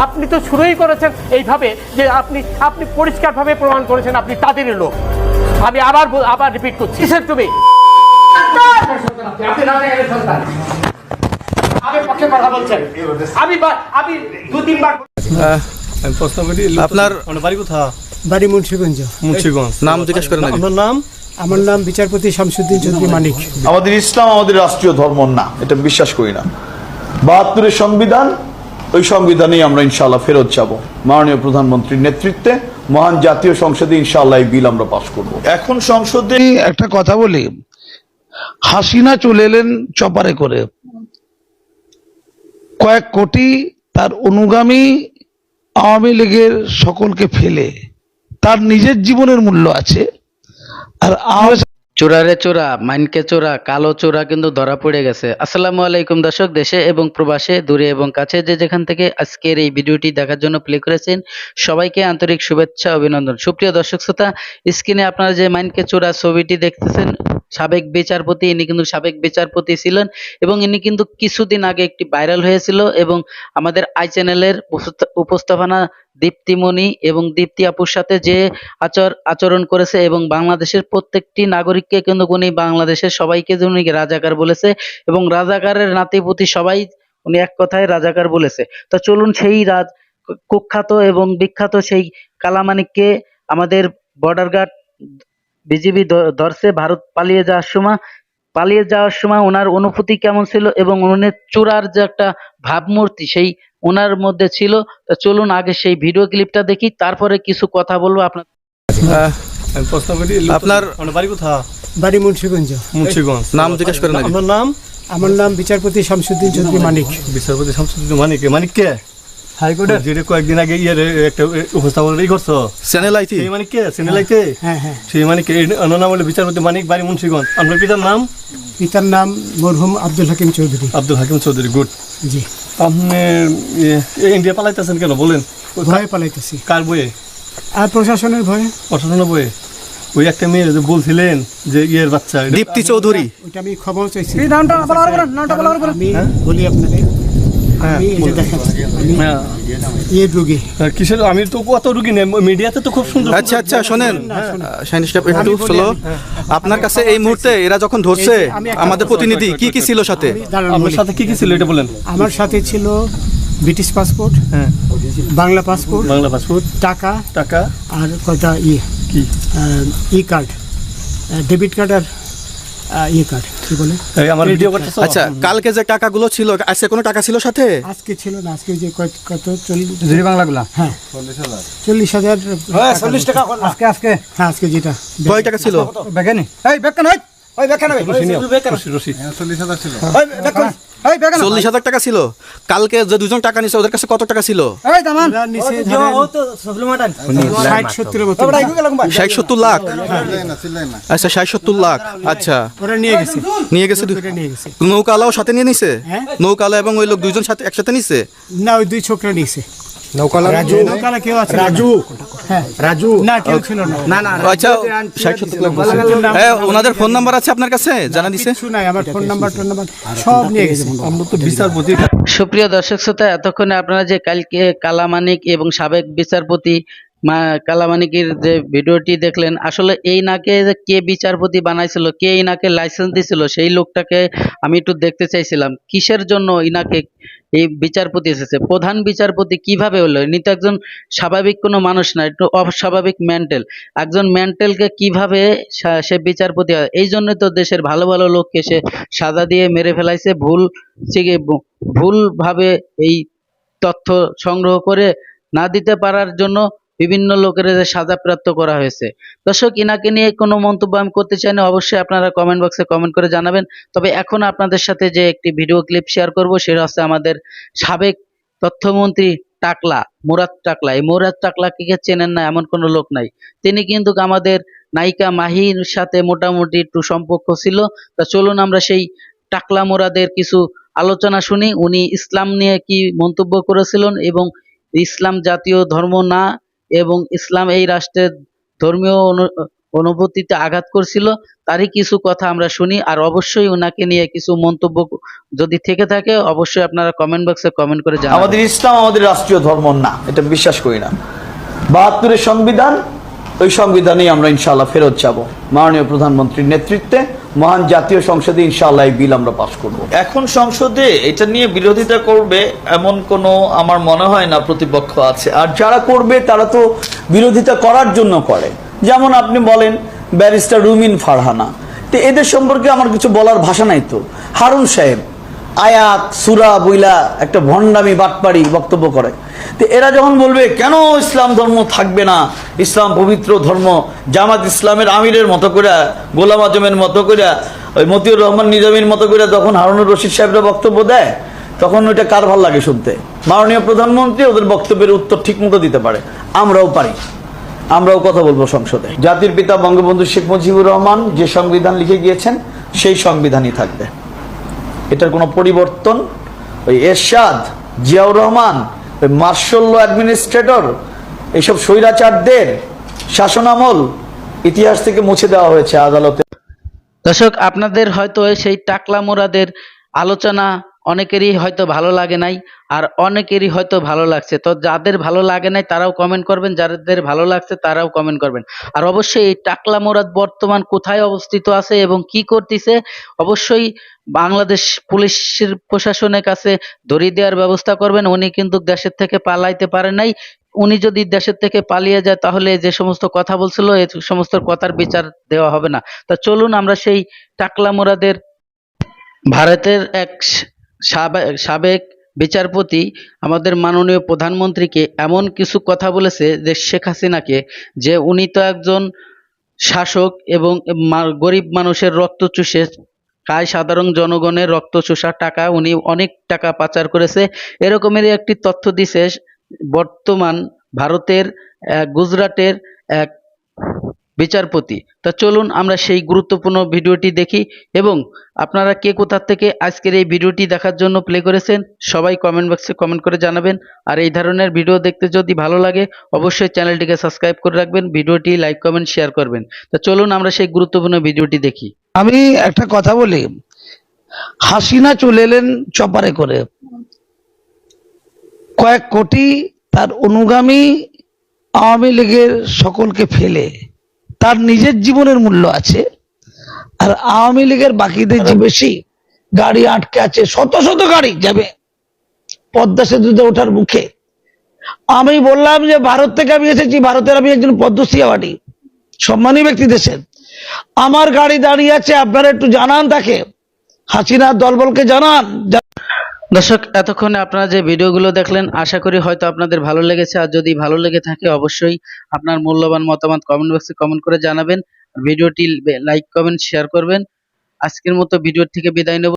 আপনি তো শুরুই করেছেন এইভাবে যে আপনি আপনি পরিষ্কারভাবে প্রমাণ করেছেন আপনি তাদেরই লোক। আমি আবার বল- আবার রিপিট করছি। কিসের তুমি? আপনি রাজাকারের সন্তান। আমি পক্ষে কথা বলছেন। আমি বা- আমি দু তিনবার আমি প্রশ্ন করি আপনার আপনার বাড়ি কোথা বাড়ি মুন্সিগঞ্জ। মুন্সিগঞ্জ। নাম জিজ্ঞেস করেন আপনার নাম? আমার নাম বিচারপতি শামসুদ্দিন চৌধুরী মানিক। আমাদের ইসলাম আমাদের রাষ্ট্রীয় ধর্ম না এটা বিশ্বাস করি না। বাহাত্তরের সংবিধান ওই সংবিধানেই আমরা ইনশাআল্লাহ ফেরত যাব। মাননীয় প্রধানমন্ত্রীর নেতৃত্বে মহান জাতীয় সংসদে ইনশাআল্লাহ এই বিল আমরা পাশ করব। এখন সংসদে একটা কথা বলি। হাসিনা চলে এলেন চপারে করে। কয়েক কোটি তার অনুগামী আওয়ামী লীগের সকলকে ফেলে। তার নিজের জীবনের মূল্য আছে। আর আওয়ামী চোরারে চোরা, মাইনকে চোরা, কালো চোরা কিন্তু ধরা পড়ে গেছে। আসসালামু আলাইকুম দর্শক, দেশে এবং প্রবাসে, দূরে এবং কাছে যে যেখান থেকে আজকের এই ভিডিওটি দেখার জন্য প্লে করেছেন, সবাইকে আন্তরিক শুভেচ্ছা, অভিনন্দন। সুপ্রিয় দর্শক শ্রোতা, স্ক্রিনে আপনারা যে মাইনকে চোরা ছবিটি দেখতেছেন সাবেক বিচারপতি, ইনি কিন্তু সাবেক বিচারপতি ছিলেন এবং ইনি কিন্তু কিছুদিন আগে একটি ভাইরাল হয়েছিল এবং আমাদের আই চ্যানেলের উপস্থাপনা- দীপ্তিমণি এবং দীপ্তি আপুর সাথে যে আচর আচরণ করেছে এবং বাংলাদেশের প্রত্যেকটি নাগরিককে কিন্তু উনি বাংলাদেশের সবাইকে উনি রাজাকার বলেছে এবং রাজাকারের নাতিপুতি সবাই উনি এক কথায় রাজাকার বলেছে। তো চলুন সেই রাজ কুখ্যাত এবং বিখ্যাত সেই কালামানিককে আমাদের বর্ডার গার্ড বিজিবি ধরছে ভারত পালিয়ে যাওয়ার সময় পালিয়ে যাওয়ার সময় ওনার অনুভূতি কেমন ছিল এবং উনি চূড়ার যে একটা ভাবমূর্তি সেই ওনার মধ্যে ছিল। তো চলুন আগে সেই ভিডিও ক্লিপটা দেখি তারপরে কিছু কথা বলব আপনার আপনার- বাড়ি কোথা বাড়ি মুন্সিগঞ্জ। মুন্সিগঞ্জ। নাম জিজ্ঞেস করেন। আপনার নাম আমার নাম বিচারপতি শামসুদ্দিন চৌধুরী মানিক। বিচারপতি শামসুদ্দিন মানিক। মানিক কে? হাইকোর্টের যেটা কয়েকদিন আগে ইয়ে একটা উপস্থাপন ই করছ। চ্যানেল আইতি সেই মানিক কে? হ্যাঁ হ্যাঁ সেই মানিক কে? অন্য নাম হলো বিচারপতি মানিক বাড়ি মুন্সিগঞ্জ। আপনার পিতার নাম? পিতার নাম মরহুম আব্দুল হাকিম চৌধুরী। আব্দুল হাকিম চৌধুরী গুড। জি। আপনি ইন্ডিয়া পালাইতেছেন কেন? বলেন। ভয়ে পালাইতেছি। কার বইয়ে আর প্রশাসনের ভয়ে। প্রশাসনের বইয়ে ওই একটা মেয়ে যে বলছিলেন যে ইয়ের বাচ্চা দীপ্তি চৌধুরী। ওইটা আমি খবর চাইছি। আমি বলি আপনাদের। আমি এই দেখাচ্ছি। আমি হ্যাঁ। ইয়ে রোগী। হ্যাঁ, কিসের আমি তো কত রুগী নেই মিডিয়াতে তো খুব সুন্দর আচ্ছা আচ্ছা শোনেন। শাইন স্টাফ একটু স্লো আপনার কাছে এই মুহূর্তে এরা যখন ধরছে আমাদের প্রতিনিধি কি কি ছিল সাথে? আমি দাঁড়ান আপনার বলি। সাথে কি কি ছিল এটা বলেন। আমার সাথে ছিল ব্রিটিশ পাসপোর্ট হ্যাঁ। Bangla passport Bangla passport. টাকা টাকা। আর কয়টা ইয়ে? কি? E card. ডেবিট কার্ড আর ই কার্ড। কি বলে? আমার ভিডিও করতেছ? আচ্ছা কালকে যে টাকাগুলো ছিল আজকে কোনো টাকা ছিল সাথে? আজকে ছিল না আজকে যে কত কত? চল্লিশ জুড়ি বাংলাগুলা? হ্যাঁ। চল্লিশ হাজার। চল্লিশ টাকা আজকে আজকে। হ্যাঁ আজকে যেটা। কয় টাকা ছিল? বেগানি এই ব্যাগ হই ওই বেকান হই রশি রশি ওই বেকান এই বেকান চল্লিশ হাজার টাকা ছিল। কালকে যে দুজন টাকা নিছে ওদের কাছে কত টাকা ছিল? এই দামান। ওরা নিচে ধরেন ষাট সত্তরের মতো ষাট সত্তর লাখ? আচ্ছা ষাট সত্তর লাখ। আচ্ছা। নিয়ে গেছে। নৌকালাও সাথে নিয়ে নিছে? হ্যাঁ? নৌকালা এবং ওই লোক দুইজন সাথে একসাথে নিছে? না ওই দুই ছোকরা নিয়েছে নৌকালা রাজু। নৌকালা কেউ আছে রাজু। হ্যাঁ। রাজু। না কেউ ছিল না। না না আচ্ছা ষাট সত্তর লাখ বলছে। হ্যাঁ ওনাদের ফোন নাম্বার আছে আপনার কাছে? জানা দিছে? কিছু নাই আমার ফোন নাম্বার টোন নাম্বার। সব নিয়ে গেছে। আমরা তো বিচারপতি। সুপ্রিয় দর্শক শ্রোতা এতক্ষণে আপনারা যে কালকে কালামানিক এবং সাবেক বিচারপতি মা কালামানিকের যে ভিডিওটি দেখলেন আসলে এই নাকে কে বিচারপতি বানাইছিল কে এই ইনাকে লাইসেন্স দিছিল সেই লোকটাকে আমি একটু দেখতে চাইছিলাম। কিসের জন্য ইনাকে এই বিচারপতি এসেছে। প্রধান বিচারপতি কীভাবে হলো? ইনি তো একজন স্বাভাবিক কোনো মানুষ না, একটু অস্বাভাবিক মেন্টাল একজন মেন্টালকে কীভাবে সে বিচারপতি হয়? এই জন্য তো দেশের ভালো ভালো লোককে সে সাজা দিয়ে মেরে ফেলাইছে। ভুল থেকে ভুলভাবে এই তথ্য সংগ্রহ করে না দিতে পারার জন্য বিভিন্ন লোকের সাজাপ্রাপ্ত করা হয়েছে। দর্শক, ইনাকে নিয়ে কোনো মন্তব্য আমি করতে চাই না, অবশ্যই আপনারা কমেন্ট বক্সে কমেন্ট করে জানাবেন। তবে এখন আপনাদের সাথে যে একটি ভিডিও ক্লিপ শেয়ার করব, সেটা হচ্ছে আমাদের সাবেক তথ্যমন্ত্রী টাকলা, মুরাদ টাকলা। এই মুরাদ টাকলাকে কে চেনেন না, এমন কোনো লোক নাই। তিনি কিন্তু আমাদের নায়িকা মাহির সাথে মোটামুটি একটু সম্পর্ক ছিল। তা চলুন আমরা সেই টাকলা মোরাদের কিছু আলোচনা শুনি। উনি ইসলাম নিয়ে কি মন্তব্য করেছিলেন এবং ইসলাম জাতীয় ধর্ম না এবং ইসলাম এই রাষ্ট্রের ধর্মীয় অনু- অনুভূতিতে আঘাত করছিল, তারই কিছু কথা আমরা শুনি, আর অবশ্যই ওনাকে নিয়ে কিছু মন্তব্য যদি থেকে থাকে, অবশ্যই আপনারা কমেন্ট বক্সে কমেন্ট করে জানাবেন। আমাদের ইসলাম আমাদের রাষ্ট্রীয় ধর্ম না, এটা বিশ্বাস করি না। বাহাত্তরের সংবিধান ওই সংবিধানেই আমরা ইনশাল্লাহ ফেরত যাব। মাননীয় প্রধানমন্ত্রীর নেতৃত্বে মহান জাতীয় সংসদে ইনশাআল্লাহ এই বিল আমরা পাশ করব। এখন সংসদে এটা নিয়ে বিরোধিতা করবে এমন কোনো আমার মনে হয় না, প্রতিপক্ষ আছে। আর যারা করবে, তারা তো বিরোধিতা করার জন্য করে। যেমন আপনি বলেন, ব্যারিস্টার রুমিন ফারহানা। তো এদের সম্পর্কে আমার কিছু বলার ভাষা নাই তো। হারুন সাহেব আয়াত, সুরা, বইলা একটা ভণ্ডামি, বাটপাড়ি বক্তব্য করে। তো এরা যখন বলবে, কেন ইসলাম ধর্ম থাকবে না? ইসলাম পবিত্র ধর্ম, জামাত ইসলামের আমিরের মতো করে, গোলাম আজমের মতো করে, ওই মতিউর রহমান নিজামীর মতো করে তখন হারুনুর রশিদ সাহেবরা বক্তব্য দেয়? তখন ওইটা কার ভালো লাগে শুনতে? মাননীয় প্রধানমন্ত্রী ওদের বক্তব্যের উত্তর ঠিক মতো দিতে পারে। আমরাও পারি। আমরাও কথা বলব সংসদে। জাতির পিতা বঙ্গবন্ধু শেখ মুজিবুর রহমান যে সংবিধান লিখে গিয়েছেন, সেই সংবিধানই থাকবে। এটার কোনো পরিবর্তন? ওই এরশাদ, জিয়াউর রহমান, ওই মার্শাল অ্যাডমিনিস্ট্রেটর, এইসব স্বৈরাচারদের শাসনামল ইতিহাস থেকে মুছে দেওয়া হয়েছে আদালতে। দর্শক, আপনাদের হয়তো সেই টাকলা মোরাদের আলোচনা অনেকেরই হয়তো ভালো লাগে নাই, আর অনেকেরই হয়তো ভালো লাগছে। তো যাদের ভালো লাগে নাই, তারাও কমেন্ট করবেন, যাদের ভালো লাগছে, তারাও কমেন্ট করবেন। আর অবশ্যই এই টাকলা মোরাদ বর্তমান কোথায় অবস্থিত আছে এবং কি করতেছে, অবশ্যই বাংলাদেশ পুলিশের প্রশাসনের কাছে ধরিয়ে দেওয়ার ব্যবস্থা করবেন। উনি কিন্তু দেশের থেকে পালাইতে পারে নাই। উনি যদি দেশের থেকে পালিয়ে যায়, তাহলে যে সমস্ত কথা বলছিল এই সমস্ত কথার বিচার দেওয়া হবে না। তা চলুন আমরা সেই টাকলা মোরাদের ভারতের এক সাবেক বিচারপতি আমাদের মাননীয় প্রধানমন্ত্রীকে এমন কিছু কথা বলেছে যে শেখ হাসিনাকে যে উনি তো একজন শাসক এবং গরিব মানুষের রক্ত চুষে খায় সাধারণ জনগণের রক্ত চুষার টাকা উনি অনেক টাকা পাচার করেছে। এরকমেরই একটি তথ্য দিছে বর্তমান ভারতের গুজরাটের এক বিচারপতি। তা চলুন আমরা সেই গুরুত্বপূর্ণ ভিডিওটি দেখি এবং আপনারা কে কোথা থেকে আজকের এই ভিডিওটি দেখার জন্য প্লে করেছেন সবাই কমেন্ট বক্সে কমেন্ট করে জানাবেন। আর এই ধরনের ভিডিও দেখতে যদি ভালো লাগে, অবশ্যই চ্যানেলটিকে সাবস্ক্রাইব করে রাখবেন, ভিডিওটি লাইক কমেন্ট শেয়ার করবেন। তা চলুন আমরা সেই গুরুত্বপূর্ণ ভিডিওটি দেখি। আমি একটা কথা বলি। হাসিনা চলে এলেন চপারে করে। কয়েক কোটি তার অনুগামী আওয়ামী লীগের সকলকে ফেলে। তার নিজের জীবনের মূল্য আছে আর আওয়ামী লীগের বাকিদের যে বেশি গাড়ি আটকে আছে শত শত গাড়ি যাবে পদ্মা সেতুতে ওঠার মুখে। আমি বললাম যে ভারত থেকে আমি এসেছি ভারতের আমি একজন পদ্মশ্রী অ্যাওয়ার্ডি সম্মানী ব্যক্তি দেশের। আমার গাড়ি দাঁড়িয়ে আছে আপনারা একটু জানান তাকে। হাসিনার দলবলকে জানান দর্শক, এতক্ষণে আপনারা যে ভিডিওগুলো দেখলেন, আশা করি হয়তো আপনাদের ভালো লেগেছে। আর যদি ভালো লেগে থাকে, অবশ্যই আপনার মূল্যবান মতামত কমেন্ট বক্সে কমেন্ট করে জানাবেন। ভিডিওটি লাইক কমেন্ট শেয়ার করবেন। আজকের মতো ভিডিও থেকে বিদায় নেব।